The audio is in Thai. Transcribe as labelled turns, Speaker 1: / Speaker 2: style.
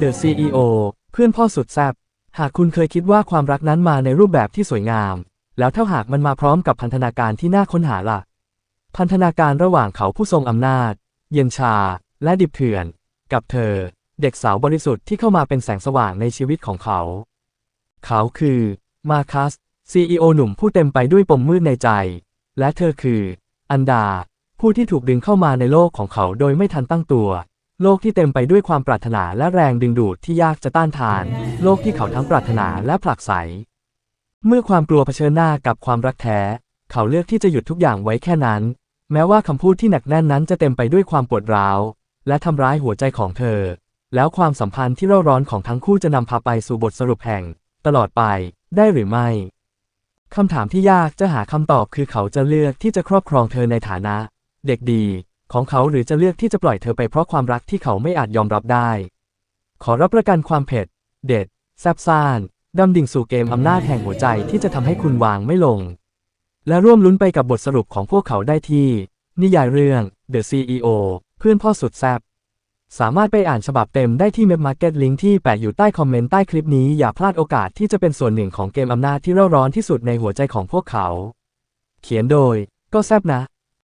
Speaker 1: The CEO เพื่อนพ่อสุดแซบหากคุณเคยคิดว่าความรักนั้นมาในรูปแบบที่สวยงาม แล้วถ้าหากมันมาพร้อมกับพันธนาการที่น่าค้นหาล่ะ พันธนาการระหว่างเขาผู้ทรงอำนาจ เย็นชา และดิบเถื่อน กับเธอ เด็กสาวบริสุทธิ์ที่เข้ามาเป็นแสงสว่างในชีวิตของเขา เขาคือมาคัส CEO หนุ่มผู้เต็มไปด้วยปมมืดในใจ และเธอคือ อันดา ผู้ที่ถูกดึงเข้ามาในโลกของเขาโดยไม่ทันตั้งตัว โลกที่เต็มไปด้วยความปรารถนาและแรงดึงดูดที่ยากจะต้านทาน โลกที่เขาทั้งปรารถนาและผลักไส เมื่อความกลัวเผชิญหน้ากับความรักแท้ เขาเลือกที่จะหยุดทุกอย่างไว้แค่นั้น แม้ว่าคำพูดที่หนักแน่นนั้นจะเต็มไปด้วยความปวดร้าว และทำร้ายหัวใจของเธอ แล้วความสัมพันธ์ที่เร่าร้อนของทั้งคู่จะนำพาไปสู่บทสรุปแห่ง ตลอดไปได้หรือไม่คำถามที่ยากจะหาคำตอบคือเขาจะเลือกที่จะครอบครองเธอในฐานะ เด็กดี ของเขาหรือจะเลือกที่จะปล่อยเธอไปเพราะความรักที่เขาไม่อาจยอมรับได้ ขอรับประกันความเผ็ด เด็ด แซบซ่านดำดิ่งสู่เกมอำนาจแห่งหัวใจที่จะทำให้คุณวางไม่ลง และร่วมลุ้นไปกับบทสรุปของพวกเขาได้ที่ นิยายเรื่อง The CEO เพื่อนพ่อสุดแซบสามารถไปอ่านฉบับเต็มได้ที่เม p มาร์เก็ตลิงก์ที่แปะอยู่ใต้คอมเมนต์ใต้คลิปนี้อย่าพลาดโอกาสที่จะเป็นส่วนหนึ่งของเกมอำนาจที่เร่าร้อนที่สุดในหัวใจของพวกเขา เขียนโดย ก็แซบนะ